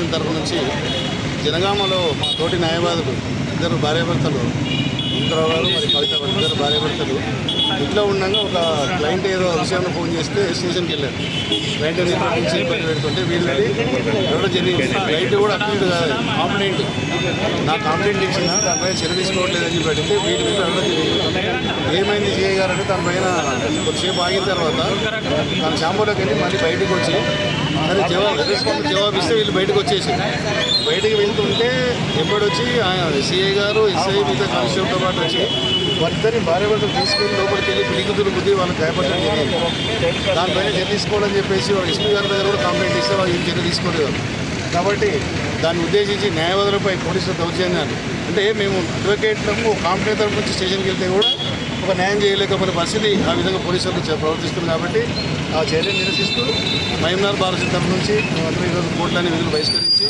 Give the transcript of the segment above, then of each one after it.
మహిళా తరఫు నుంచి జనగామలో మా తోటి న్యాయవాదులు ఇద్దరు భార్యాభర్తలు ఇంద్రరావు గారు మరి కవిత ఇద్దరు భార్యాభర్తలు ఇంట్లో ఉండగా ఒక క్లయింట్ ఏదో విషయంలో ఫోన్ చేస్తే స్టేషన్కి వెళ్ళారు. క్లయింట్ అనేది నుంచి ఇబ్బంది పెడుతుంటే వీళ్ళు వెళ్ళి ఎవరో జరిగింది క్లయింట్ కూడా అక్యూట్ కాదు కాంప్లైంట్. నా కాంప్లైంట్ ఇచ్చిన దానిపై చర్య తీసుకోవట్లేదని చెప్పి పెడితే వీళ్ళు వీళ్ళు ఎవరో జరిగింది ఏమైంది సిఐ గారు అంటే తన పైన కొద్దిసేపు ఆగిన తర్వాత తన షాంపూలోకి వెళ్ళి మళ్ళీ బయటకు వచ్చి మరి జవాబు రెస్పాన్స్ జవాబు ఇస్తే వీళ్ళు బయటకు వచ్చేసి బయటకు వెళ్తుంటే ఎప్పుడొచ్చి ఆయన సిఐ గారు ఎస్ఐ మిగతా కానిస్టేబుల్తో పాటు వచ్చి వారిద్దరిని భార్య భర్తలు తీసుకుని లోపలికి వెళ్ళి పిలిగుతులు బుద్ధి వాళ్ళకి గాయపడడం జరిగింది. దానిపైన చర్య తీసుకోవాలని చెప్పేసి వాళ్ళు ఎస్పీ గారి దగ్గర కూడా కంప్లైంట్ ఇస్తే వాళ్ళు ఏం చర్య తీసుకోలేదు కాబట్టి దాన్ని ఉద్దేశించి న్యాయవాదులపై పోలీసుల దౌర్జన్యాలు. అంటే మేము అడ్వకేట్లకు కాంప్లైంట్ తరపు నుంచి స్టేషన్కి వెళ్తే కూడా ఒక న్యాయం చేయలేకపోయిన పరిస్థితి ఆ విధంగా పోలీసులు ప్రవర్తిస్తుంది కాబట్టి ఆ చర్యను నిరసిస్తూ మహిమనార్ భారత తరఫు నుంచి అందరూ ఈరోజు కోర్టులని విధులు బహిష్కరించి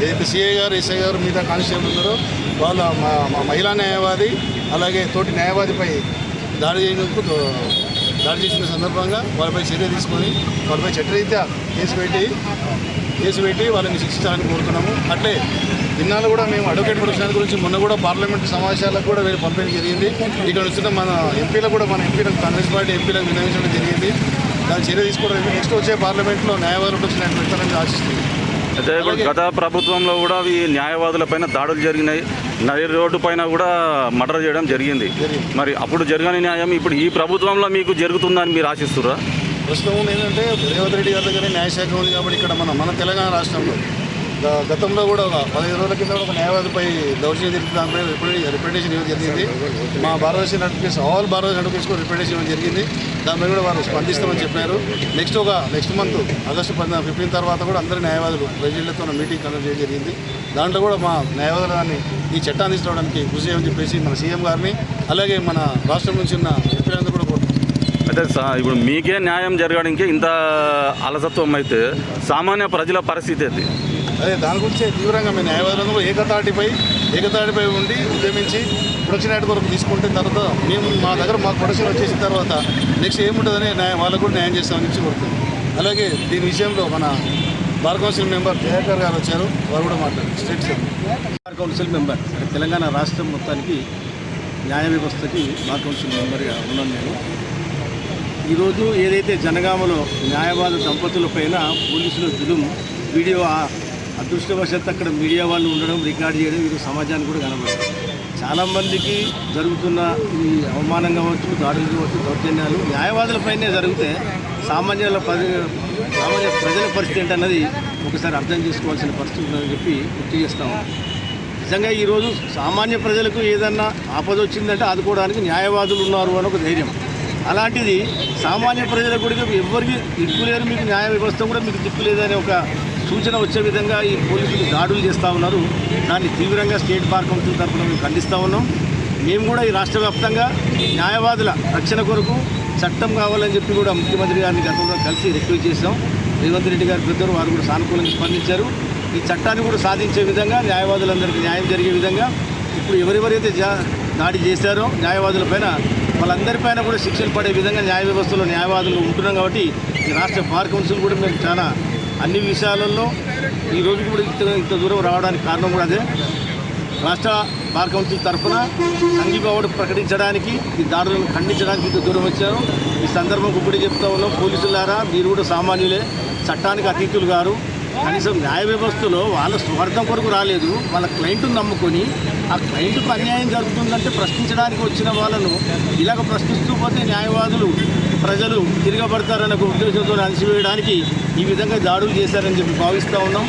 ఏదైతే సిఐ గారు ఎస్ఐ గారు మిగతా కానిస్టేబుల్ ఉన్నారో వాళ్ళ మా మా మహిళా న్యాయవాది అలాగే తోటి న్యాయవాదిపై దాడి చేయడానికి దాడి చేసిన సందర్భంగా వాళ్ళపై చర్య తీసుకొని వాళ్ళపై చట్టరీత్యా కేసు పెట్టి కేసు పెట్టి వాళ్ళని శిక్షించాలని కోరుతున్నాము అట్లే ఇన్నాళ్ళు కూడా మేము అడ్వకేట్ ప్రొఫెషనల్ గురించి మొన్న కూడా పార్లమెంట్ సమావేశాలకు కూడా వీళ్ళు పంపించడం జరిగింది. ఇక్కడ వచ్చిన మన ఎంపీలకు కూడా మన ఎంపీలకు కాంగ్రెస్ పార్టీ ఎంపీలకు విన్నవించడం జరిగింది. దాని చర్య తీసుకోవడం నెక్స్ట్ వచ్చే పార్లమెంట్లో న్యాయవాదుల ప్రశ్న పెడతారని ఆశిస్తుంది అయితే గత ప్రభుత్వంలో కూడా ఈ న్యాయవాదులపైన దాడులు జరిగినాయి. నది రోడ్డు పైన కూడా మర్డర్ చేయడం జరిగింది. మరి అప్పుడు జరగని న్యాయం ఇప్పుడు ఈ ప్రభుత్వంలో మీకు జరుగుతుందని మీరు ఆశిస్తుర్రా? ప్రస్తుతం ఏంటంటే రేవంత్ రెడ్డి గారి దగ్గర న్యాయశాఖ ఉంది కాబట్టి ఇక్కడ మన మన తెలంగాణ రాష్ట్రంలో గతంలో కూడా ఒక పదిహేను రోజుల కింద కూడా ఒక న్యాయవాదిపై దౌర్జన్యం జరిగింది దానిపై రిప్రజెంటేషన్ ఇవ్వడం జరిగింది. మా భారతదేశ నోటిఫికేషన్ ఆల్ భారతదేశ నోటిఫికేషన్ రిప్రజెంటేషన్ ఇవ్వడం జరిగింది. దానిపై కూడా వారు స్పందిస్తామని చెప్పారు. నెక్స్ట్ ఒక నెక్స్ట్ మంత్ ఆగస్టు పది ఫిఫ్టీన్ తర్వాత కూడా అందరి న్యాయవాదులు ప్రజలతో మీటింగ్ కండక్ట్ చేయడం జరిగింది. దాంట్లో కూడా మా న్యాయవాదులు దాన్ని ఈ చట్టాన్ని తీసుకురావడానికి కృషి చేయమని చెప్పేసి మన సీఎం గారిని అలాగే మన రాష్ట్రం నుంచి ఉన్న ఎంపీలందరూ కూడా అయితే ఇప్పుడు మీకే న్యాయం జరగడానికి ఇంత అలసత్వం అయితే సామాన్య ప్రజల పరిస్థితి అది అదే దాని గురించి తీవ్రంగా మేము న్యాయవాదులందరూ ఏకతాటిపై ఏకతాటిపై ఉండి ఉద్యమించి ప్రొడక్షన్ యాక్ట్ వరకు తీసుకుంటే తర్వాత మేము మా దగ్గర మా ప్రొడక్షన్ వచ్చేసిన తర్వాత నెక్స్ట్ ఏముంటుందని న్యాయం వాళ్ళకు కూడా న్యాయం చేస్తామని చెప్పి కోరుతుంది అలాగే దీని విషయంలో మన బార్ కౌన్సిల్ మెంబర్ జయాకర్ గారు వచ్చారు వారు కూడా మాట్లాడారు. State secretary bar council member Telangana రాష్ట్రం మొత్తానికి న్యాయ వ్యవస్థకి బార్ కౌన్సిల్ మెంబర్గా ఉన్నాను నేను. ఈరోజు ఏదైతే జనగామలో న్యాయవాద దంపతులపైన పోలీసుల జులుం వీడియో అదృష్టవశాత్తు అక్కడ మీడియా వాళ్ళు ఉండడం రికార్డ్ చేయడం ఇది సమాజానికి కూడా కనబడుతుంది చాలామందికి జరుగుతున్న ఈ అవమానం కావచ్చు దాడులు కావచ్చు దౌర్జన్యాలు న్యాయవాదులపైనే జరిగితే సామాన్యుల పరి సామాన్య ప్రజల పరిస్థితి ఏంటన్నది ఒకసారి అర్థం చేసుకోవాల్సిన పరిస్థితి ఉందని చెప్పి గుర్తు చేస్తాము నిజంగా ఈరోజు సామాన్య ప్రజలకు ఏదన్నా ఆపద వచ్చిందంటే ఆదుకోవడానికి న్యాయవాదులు ఉన్నారు అని ఒక ధైర్యం. అలాంటిది సామాన్య ప్రజలకు కూడా ఎవరికి దిక్కు లేరు మీకు న్యాయ వ్యవస్థ కూడా మీకు దిక్కు లేదనే ఒక సూచన వచ్చే విధంగా ఈ పోలీసులు దాడులు చేస్తూ ఉన్నారు. దాన్ని తీవ్రంగా స్టేట్ బార్ కౌన్సిల్ తరఫున మేము ఖండిస్తూ ఉన్నాం. మేము కూడా ఈ రాష్ట్ర వ్యాప్తంగా న్యాయవాదుల రక్షణ కొరకు చట్టం కావాలని చెప్పి కూడా ముఖ్యమంత్రి గారిని గతంలో కలిసి రిక్వెస్ట్ చేశాం. రేవంత్ రెడ్డి గారి పెద్దలు వారు కూడా సానుకూలంగా స్పందించారు. ఈ చట్టాన్ని కూడా సాధించే విధంగా న్యాయవాదులందరికీ న్యాయం జరిగే విధంగా ఇప్పుడు ఎవరెవరైతే జా దాడి చేశారో న్యాయవాదుల పైన వాళ్ళందరిపైన కూడా శిక్షలు పడే విధంగా న్యాయ వ్యవస్థలో న్యాయవాదులు ఉంటున్నాం కాబట్టి ఈ రాష్ట్ర బార్ కౌన్సిల్ కూడా మేము చాలా అన్ని విషయాలలో ఈ రోజు కూడా ఇంత ఇంత దూరం రావడానికి కారణం కూడా అదే. రాష్ట్ర బార్ కౌన్సిల్ తరఫున సంఘీభావుడు ప్రకటించడానికి ఈ దాడులను ఖండించడానికి ఇంత దూరం వచ్చారు. ఈ సందర్భం ఇప్పుడు చెప్తా ఉన్నాం పోలీసులారా మీరు కూడా సామాన్యులే. చట్టానికి అతీతులు గారు. కనీసం న్యాయ వ్యవస్థలో వాళ్ళ స్వార్థం కొరకు రాలేదు. వాళ్ళ క్లయింట్ను నమ్ముకొని ఆ క్లయింట్కు అన్యాయం జరుగుతుందంటే ప్రశ్నించడానికి వచ్చిన వాళ్ళను ఇలాగ ప్రశ్నిస్తూ పోతే న్యాయవాదులు ప్రజలు తిరగబడతారనే ఒక ఉద్దేశంతో అణిచివేయడానికి ఈ విధంగా దాడులు చేశారని చెప్పి భావిస్తూ ఉన్నాం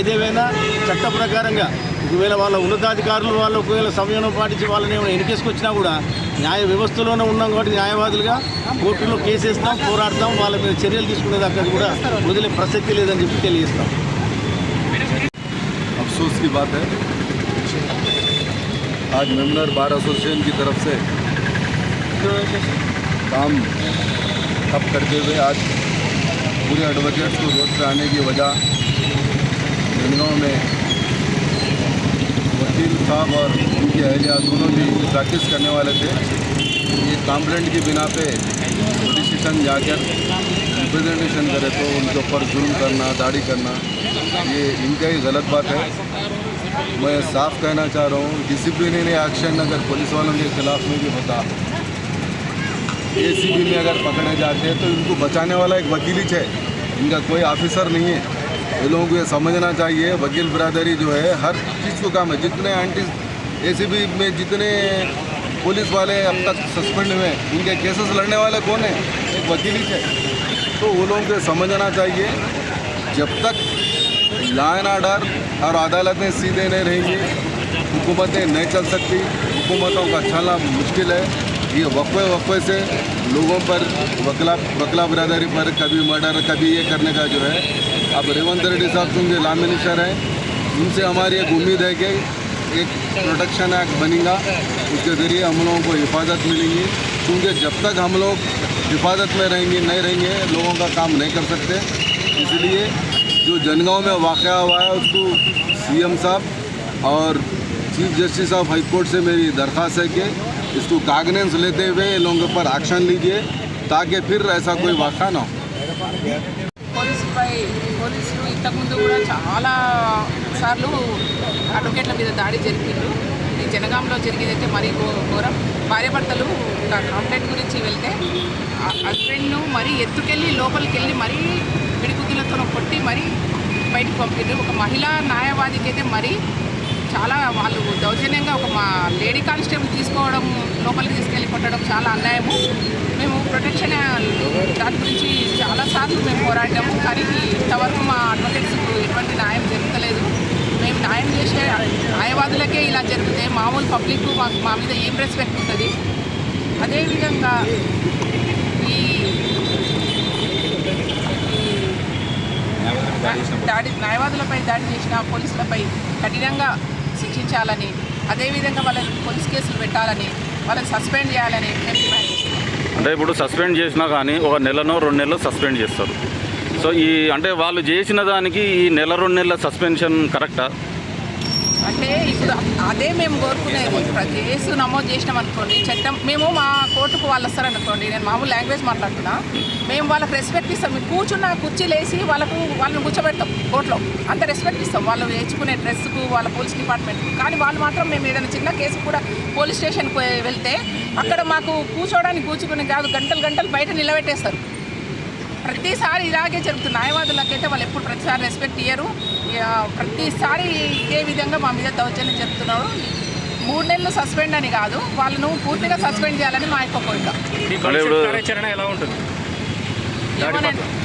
ఏదేమైనా చట్ట ప్రకారంగా ఒకవేళ వాళ్ళ ఉన్నతాధికారులు వాళ్ళు ఒకవేళ సమయం పాటించి వాళ్ళని ఏమైనా ఎన్నికేసుకొచ్చినా కూడా న్యాయ వ్యవస్థలోనే ఉన్నాం కాబట్టి న్యాయవాదులుగా కోర్టులో కేసు వేస్తాం పోరాడతాం వాళ్ళ మీద చర్యలు తీసుకునేదాకా కూడా వదిలే ప్రసక్తి లేదని చెప్పి తెలియజేస్తాం अफसोस की बात है आज मेमनर बार एसोसिएशन की तरफ से काम ठप करते हुए आज पूरे एडवोकेट्स को रोड पर आने की वजह जनगांव में वकील साहब और उनकी अहलिया दोनों भी प्रैक्टिस करने वाले थे। ये कंप्लेंट की बिना पे पुलिस स्टेशन जाकर रिप्रेजेंटेशन करे तो उनके ऊपर जुल्म करना, दाढ़ी करना, ये इनका ही गलत बात है। मैं साफ़ कहना चाह रहा हूँ डिसिप्लिनरी एक्शन अगर पुलिस वालों के खिलाफ में भी होता एसीबी में अगर पकड़े जाते हैं तो इनको बचाने वाला एक वकील ही है इनका कोई ऑफिसर नहीं है। ये लोगों को ये समझना चाहिए, वकील बिरादरी जो है, हर चीज़ को काम है। जितने एंटी ए में जितने पुलिस वाले अब तक सस्पेंड हुए उनके केसेस लड़ने वाले कौन है? एक वकील ही है तो वो लोगों को समझना चाहिए, जब तक लॉ एंड ऑर्डर और अदालतें सीधे नहीं रहेंगी, हुकूमतें नहीं चल सकती, हुकूमतों का चलना मुश्किल है। ये वक्फे वक्फे से लोगों पर वकला वकला बिरादरी पर कभी मर्डर, कभी ये करने का जो है अब रेवंत रेड्डी साहब चूँकि लॉ मिनिस्टर हैं। उनसे हमारी एक उम्मीद है कि एक प्रोटेक्शन एक्ट बनेगा, उसके ज़रिए हम लोगों को हिफाजत मिलेगी। क्योंकि जब तक हम लोग हिफाजत में रहेंगे, नहीं रहेंगे, लोगों का काम नहीं कर सकते। इसलिए जो जनगांव में वाक़ हुआ है, उसको सीएम साहब और चीफ जस्टिस ऑफ़ हाईकोर्ट से मेरी दरख्वास्त है कि इसको कागनेंस लेते हुए इन लोगों के ऊपर एक्शन लीजिए ताकि फिर ऐसा कोई वाक़ा ना हो పోలీసులపై పోలీసులు ఇంతకుముందు కూడా చాలా సార్లు అడ్వకేట్ల మీద దాడి జరిపిండ్రు ఇది జనగాంలో జరిగేదైతే మరీ ఘో- ఘోరం భార్యాభర్తలు ఒక కంప్లైంట్ గురించి వెళ్తే ఆ హస్బెండ్ను మరీ ఎత్తుకెళ్ళి లోపలికి వెళ్ళి మరీ పిడిగుద్దులతో కొట్టి మరీ బయటకు పంపిండ్రు ఒక మహిళా న్యాయవాదికి అయితే మరీ చాలా వాళ్ళు దౌర్జన్యంగా ఒక మా లేడీ కానిస్టేబుల్ తీసుకోవడం లోపలికి తీసుకెళ్ళి కొట్టడం చాలా అన్యాయము. మేము ప్రొటెక్షన్ దాని గురించి చాలాసార్లు మేము పోరాడాము కానీ ఇంతవరకు మా అడ్వకేట్స్ ఎటువంటి న్యాయం జరుగుతలేదు. మేము న్యాయం చేసే న్యాయవాదులకే ఇలా జరిగితే మామూలు పబ్లిక్ మాకు మా మీద ఏం రెస్పెక్ట్ ఉంటుంది? అదేవిధంగా ఈ దాడి న్యాయవాదులపై దాడి చేసిన పోలీసులపై కఠినంగా శిక్షించాలని అదేవిధంగా వాళ్ళని పోలీస్ కేసులు పెట్టాలని వాళ్ళని సస్పెండ్ చేయాలని మేము డిమాండ్ చేస్తున్నాం అంటే ఇప్పుడు సస్పెండ్ చేసినా కానీ ఒక నెలనో రెండు నెలలు సస్పెండ్ చేస్తారు. సో ఈ అంటే వాళ్ళు చేసిన దానికి ఈ నెల రెండు నెలల సస్పెన్షన్ కరెక్టా? అంటే ఇప్పుడు అదే మేము కోరుకునేది. ఇప్పుడు కేసు నమోదు చేసినాం అనుకోండి చట్టం మేము మా కోర్టుకు వాళ్ళు వస్తారనుకోండి నేను మామూలు లాంగ్వేజ్ మాట్లాడుతున్నా. మేము వాళ్ళకి రెస్పెక్ట్ ఇస్తాం. మేము కూర్చున్న కుర్చీలు వేసి వాళ్ళకు వాళ్ళని కూర్చోబెడతాం కోర్టులో. అంత రెస్పెక్ట్ ఇస్తాం. వాళ్ళు వేసుకునే డ్రెస్కు వాళ్ళ పోలీస్ డిపార్ట్మెంట్ కానీ వాళ్ళు మాత్రం మేము ఏదైనా చిన్న కేసు కూడా పోలీస్ స్టేషన్కి వెళ్తే అక్కడ మాకు కూర్చోవడానికి కూర్చుకుని కాదు గంటలు గంటలు బయట నిలబెట్టేస్తారు. ప్రతిసారి ఇలాగే జరుగుతుంది. న్యాయవాదులకైతే వాళ్ళు ఎప్పుడు ప్రతిసారి రెస్పెక్ట్ ఇయ్యరు. ప్రతిసారి ఇదే విధంగా మా మీద దౌర్జన్యం జరుపుతున్నారు. మూడు నెలలు సస్పెండ్ అని కాదు. వాళ్ళను పూర్తిగా సస్పెండ్ చేయాలని మా యొక్క కోరిక.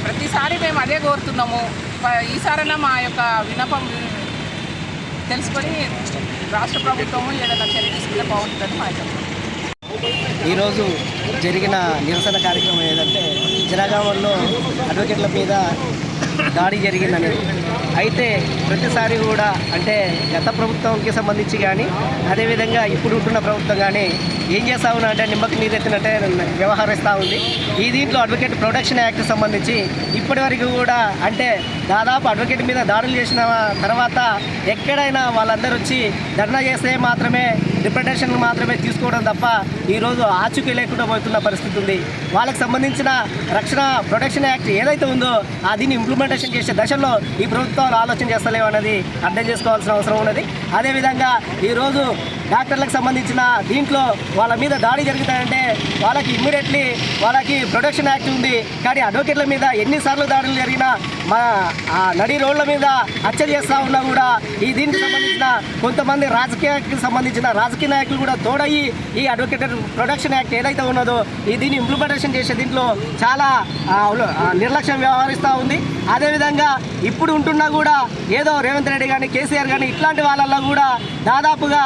ప్రతిసారి మేము అదే కోరుతున్నాము. ఈసారైనా మా యొక్క విన్నపం తెలుసుకొని రాష్ట్ర ప్రభుత్వము ఏదైనా చర్య తీసుకుంటే బాగుంటుందని మా యొక్క ఈరోజు జరిగిన నిరసన కార్యక్రమం ఏదంటే జనగామంలో అడ్వకేట్ల మీద దాడి జరిగిందనేది. అయితే ప్రతిసారి కూడా అంటే గత ప్రభుత్వంకి సంబంధించి కానీ అదేవిధంగా ఇప్పుడు ఉంటున్న ప్రభుత్వం కానీ ఏం చేస్తా ఉన్నా అంటే నిమ్మకి నీరెత్తినట్టే వ్యవహరిస్తూ ఉంది. ఈ దీంట్లో అడ్వకేట్ ప్రొటెక్షన్ యాక్ట్ సంబంధించి ఇప్పటి వరకు కూడా అంటే దాదాపు అడ్వకేట్ మీద దాడులు చేసిన తర్వాత ఎక్కడైనా వాళ్ళందరూ వచ్చి ధర్నా చేస్తే మాత్రమే రిప్రజెంటేషన్ మాత్రమే తీసుకోవడం తప్ప ఈరోజు ఆచూకీ లేకుండా పోతున్న పరిస్థితి ఉంది. వాళ్ళకి సంబంధించిన రక్షణ ప్రొటెక్షన్ యాక్ట్ ఏదైతే ఉందో దీన్ని ఇంప్లిమెంటేషన్ చేసే దశలో ఈ ప్రభుత్వాలు ఆలోచన చేస్తలేవు అనేది అర్థం చేసుకోవాల్సిన అవసరం ఉన్నది. అదేవిధంగా ఈరోజు డాక్టర్లకు సంబంధించిన దీంట్లో వాళ్ళ మీద దాడి జరుగుతాయంటే వాళ్ళకి ఇమ్మీడియట్లీ వాళ్ళకి ప్రొటెక్షన్ యాక్ట్ ఉంది. కానీ అడ్వకేట్ల మీద ఎన్నిసార్లు దాడులు జరిగినా మా నడి రోడ్ల మీద హత్య చేస్తూ ఉన్నా కూడా ఈ దీనికి సంబంధించిన కొంతమంది రాజకీయానికి సంబంధించిన రాజకీయ నాయకులు కూడా తోడయ్యి ఈ అడ్వకేట్ ప్రొటెక్షన్ యాక్ట్ ఏదైతే ఉన్నదో దీన్ని ఇంప్లిమెంటేషన్ చేసే దీంట్లో చాలా నిర్లక్ష్యం వ్యవహరిస్తూ ఉంది. అదేవిధంగా ఇప్పుడు ఉంటున్నా కూడా ఏదో రేవంత్ రెడ్డి కానీ కేసీఆర్ కానీ ఇట్లాంటి వాళ్ళల్లో కూడా దాదాపుగా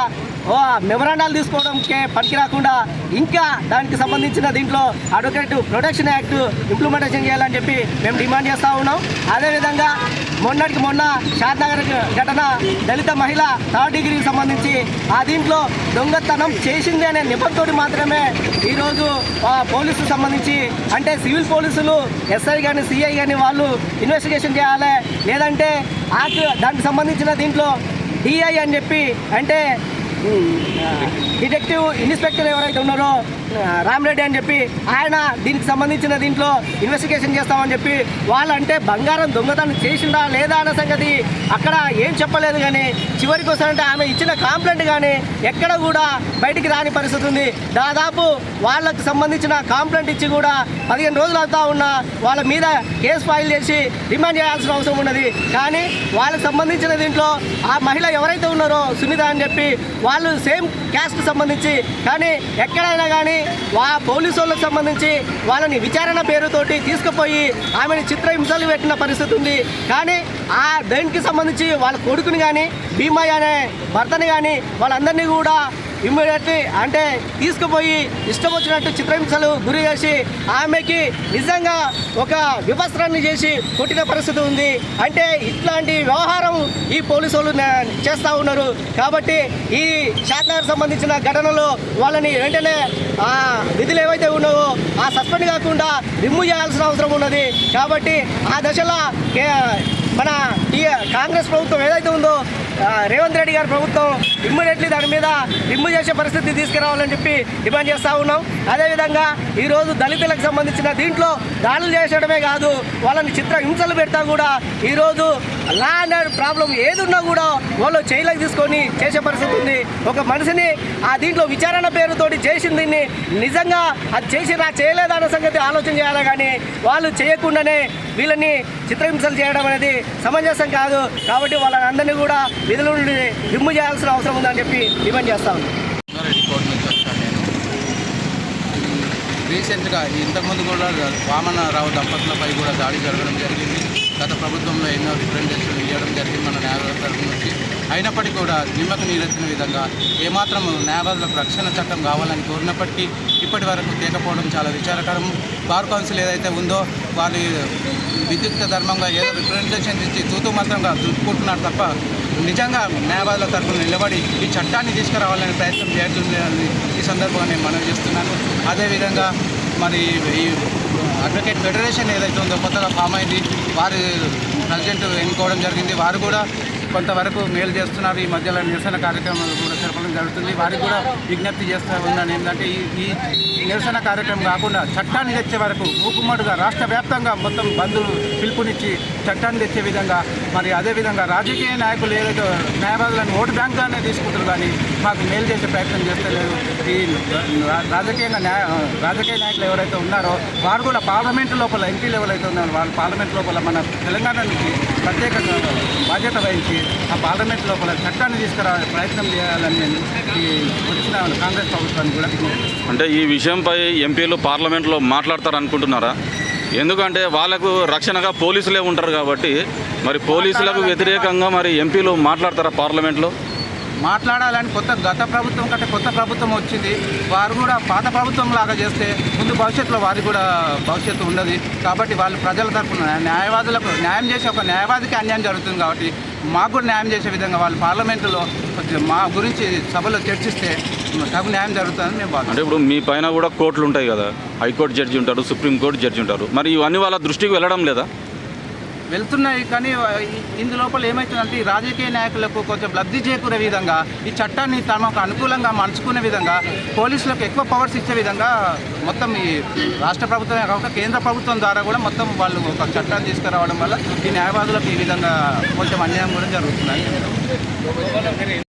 మెమరాండాలు తీసుకోవడంకే పనికి రాకుండా ఇంకా దానికి సంబంధించిన దీంట్లో అడ్వకేట్ ప్రొటెక్షన్ యాక్ట్ ఇంప్లిమెంటేషన్ చేయాలని చెప్పి మేము డిమాండ్ చేస్తూ ఉన్నాం. అదేవిధంగా మొన్నటికి మొన్న షాద్నగర్ ఘటన దళిత మహిళ థర్డ్ డిగ్రీకి సంబంధించి ఆ దీంట్లో దొంగతనం చేసింది అనే నిబంధనతోటి మాత్రమే ఈరోజు ఆ పోలీసుకు సంబంధించి అంటే సివిల్ పోలీసులు ఎస్ఐ కానీ సిఐ కానీ వాళ్ళు ఇన్వెస్టిగేషన్ చేయాలి. లేదంటే ఆ దానికి సంబంధించిన దీంట్లో డిఐ అని చెప్పి అంటే Ooh, nah. డిటెక్టివ్ ఇన్స్పెక్టర్ ఎవరైతే ఉన్నారో రామరెడ్డి అని చెప్పి ఆయన దీనికి సంబంధించిన దీంట్లో ఇన్వెస్టిగేషన్ చేస్తామని చెప్పి వాళ్ళంటే బంగారం దొంగతనం చేసిందా లేదా అన్న సంగతి అక్కడ ఏం చెప్పలేదు కానీ చివరికి వస్తారంటే ఆమె ఇచ్చిన కాంప్లైంట్ కానీ ఎక్కడ కూడా బయటికి రాని పరిస్థితి ఉంది. దాదాపు వాళ్ళకు సంబంధించిన కాంప్లైంట్ ఇచ్చి కూడా పదిహేను రోజులు అవుతా ఉన్నా వాళ్ళ మీద కేసు ఫైల్ చేసి రిమాండ్ చేయాల్సిన అవసరం ఉన్నది. కానీ వాళ్ళకి సంబంధించిన దీంట్లో ఆ మహిళ ఎవరైతే ఉన్నారో సునీత అని చెప్పి వాళ్ళు సేమ్ క్యాస్ట్ సంబంధించి కానీ ఎక్కడైనా కానీ వా పోలీసు వాళ్ళకి సంబంధించి వాళ్ళని విచారణ పేరుతోటి తీసుకుపోయి ఆమెను చిత్రహింసలు పెట్టిన పరిస్థితి ఉంది. కానీ ఆ దేనికి సంబంధించి వాళ్ళ కొడుకుని కానీ భీమయ్య అనే భర్తని కానీ వాళ్ళందరినీ కూడా ఇమ్మీడియట్లీ అంటే తీసుకుపోయి ఇష్టం వచ్చినట్టు చిత్రహింసలు గురి చేసి ఆమెకి నిజంగా ఒక వివస్త్రాన్ని చేసి కొట్టిన పరిస్థితి ఉంది. అంటే ఇట్లాంటి వ్యవహారం ఈ పోలీసు వాళ్ళు చేస్తూ ఉన్నారు. కాబట్టి ఈ షాద్నగర్ సంబంధించిన ఘటనలో వాళ్ళని వెంటనే ఆ విధులు ఏవైతే ఉన్నావో ఆ సస్పెండ్ కాకుండా రిమూవ్ చేయాల్సిన అవసరం ఉన్నది. కాబట్టి ఆ దశలో మన ఈ కాంగ్రెస్ ప్రభుత్వం ఏదైతే ఉందో రేవంత్ రెడ్డి గారి ప్రభుత్వం ఇమ్మీడియట్లీ దాని మీద రిమూవ్ చేసే పరిస్థితి తీసుకురావాలని చెప్పి డిమాండ్ చేస్తూ ఉన్నాం. అదేవిధంగా ఈరోజు దళితులకు సంబంధించిన దీంట్లో దాడులు చేసడమే కాదు వాళ్ళని చిత్ర హింసలు పెడతా కూడా ఈరోజు లా అండ్ ప్రాబ్లం ఏది ఉన్నా కూడా వాళ్ళు చేయలేక తీసుకొని చేసే పరిస్థితి ఉంది. ఒక మనిషిని ఆ దీంట్లో విచారణ పేరుతోటి చేసింది దీన్ని నిజంగా అది చేసిరా చేయలేదా అన్న సంగతి ఆలోచన చేయాలి కానీ వాళ్ళు చేయకుండానే వీళ్ళని చిత్రహింసలు చేయడం అనేది సమంజసం కాదు. కాబట్టి వాళ్ళందరినీ కూడా విధుల నుండి రిమూవ్ చేయాల్సిన అవసరం ఉందని చెప్పి డిమాండ్ చేస్తా రీసెంట్గా ఇంతకుముందు కూడా వామనరావు దంపతులపై కూడా దాడి జరగడం జరిగింది. గత ప్రభుత్వంలో ఎన్నో రిప్రజెంటేషన్లు ఇవ్వడం జరిగింది మన న్యాయవాదుల తరఫు నుంచి. అయినప్పటికీ కూడా నిమ్మకు నీరెత్తిన విధంగా ఏమాత్రం న్యాయవాదులకు రక్షణ చట్టం కావాలని కోరినప్పటికీ ఇప్పటి వరకు తేకపోవడం చాలా విచారకరం. బార్ కౌన్సిల్ ఏదైతే ఉందో వాళ్ళు విద్యుక్త ధర్మంగా ఏదో రిప్రజెంటేషన్ ఇచ్చి తూతూ మాత్రంగా చూసుకుంటున్నారు తప్ప నిజంగా న్యాయవాదుల తరఫున నిలబడి ఈ చట్టాన్ని తీసుకురావాలని ప్రయత్నం చేయాలని ఈ సందర్భంగా నేను మనవి చేస్తున్నాను. అదేవిధంగా మరి ఈ అడ్వకేట్ ఫెడరేషన్ ఏదైతే ఉందో కొత్తగా ఫామ్ అయింది వారు ప్రెసిడెంట్ ఎన్నుకోవడం జరిగింది. వారు కూడా కొంతవరకు మేలు చేస్తున్నారు. ఈ మధ్యలో నిరసన కార్యక్రమాలు కూడా జరపడం జరుగుతుంది. వారికి కూడా విజ్ఞప్తి చేస్తూ ఉన్నాను. ఏంటంటే ఈ ఈ నిరసన కార్యక్రమం కాకుండా చట్టాన్ని తెచ్చే వరకు మూకుమ్మడిగా రాష్ట్ర వ్యాప్తంగా మొత్తం బంధువులు పిలుపునిచ్చి చట్టాన్ని తెచ్చే విధంగా మరి అదేవిధంగా రాజకీయ నాయకులు ఏదైతే న్యాయవాదులను ఓటు బ్యాంకుగానే తీసుకుంటారు కానీ మాకు మేలు చేసే ప్రయత్నం చేస్తలేరు ఈ రాజకీయంగా న్యాయ రాజకీయ నాయకులు ఎవరైతే ఉన్నారో వారు కూడా పార్లమెంట్ లోపల ఎంపీ లెవెల్ అయితే ఉన్నారో వాళ్ళు పార్లమెంట్ లోపల మన తెలంగాణ నుంచి ప్రత్యేకంగా బాధ్యత వహించి ఆ పార్లమెంట్ లోపల చట్టాన్ని తీసుకురా ప్రయత్నం చేయాలని నేను ఈ వచ్చిన కాంగ్రెస్ ప్రభుత్వాన్ని కూడా. అంటే ఈ విషయంపై ఎంపీలు పార్లమెంట్లో మాట్లాడతారు అనుకుంటున్నారా ఎందుకంటే వాళ్ళకు రక్షణగా పోలీసులే ఉంటారు కాబట్టి మరి పోలీసులకు వ్యతిరేకంగా మరి ఎంపీలు మాట్లాడతారా పార్లమెంట్లో? మాట్లాడాలని కొత్త గత ప్రభుత్వం కంటే కొత్త ప్రభుత్వం వచ్చింది. వారు కూడా పాత ప్రభుత్వం లాగా చేస్తే ముందు భవిష్యత్తులో వారి కూడా భవిష్యత్తు ఉండదు. కాబట్టి వాళ్ళు ప్రజల తరఫున న్యాయవాదులకు న్యాయం చేసే ఒక న్యాయవాదికి అన్యాయం జరుగుతుంది కాబట్టి మాకు కూడా న్యాయం చేసే విధంగా వాళ్ళు పార్లమెంటులో మా గురించి సభలో చర్చిస్తే తగు న్యాయం జరుగుతుందని మేము అంటే ఇప్పుడు మీ పైన కూడా కోర్టులు ఉంటాయి కదా. హైకోర్టు జడ్జి ఉంటారు సుప్రీంకోర్టు జడ్జి ఉంటారు. మరి ఇవన్నీ వాళ్ళ దృష్టికి వెళ్ళడం లేదా? వెళ్తున్నాయి కానీ ఇందులోపల ఏమవుతుందంటే ఈ రాజకీయ నాయకులకు కొంచెం లబ్ధి చేకూరే విధంగా ఈ చట్టాన్ని తమకు అనుకూలంగా మలుచుకునే విధంగా పోలీసులకు ఎక్కువ పవర్స్ ఇచ్చే విధంగా మొత్తం ఈ రాష్ట్ర ప్రభుత్వమే కాకుండా కేంద్ర ప్రభుత్వం ద్వారా కూడా మొత్తం వాళ్ళు ఒక చట్టాన్ని తీసుకురావడం వల్ల ఈ న్యాయవాదులకు ఈ విధంగా కొంచెం అన్యాయం కూడా జరుగుతున్నాయి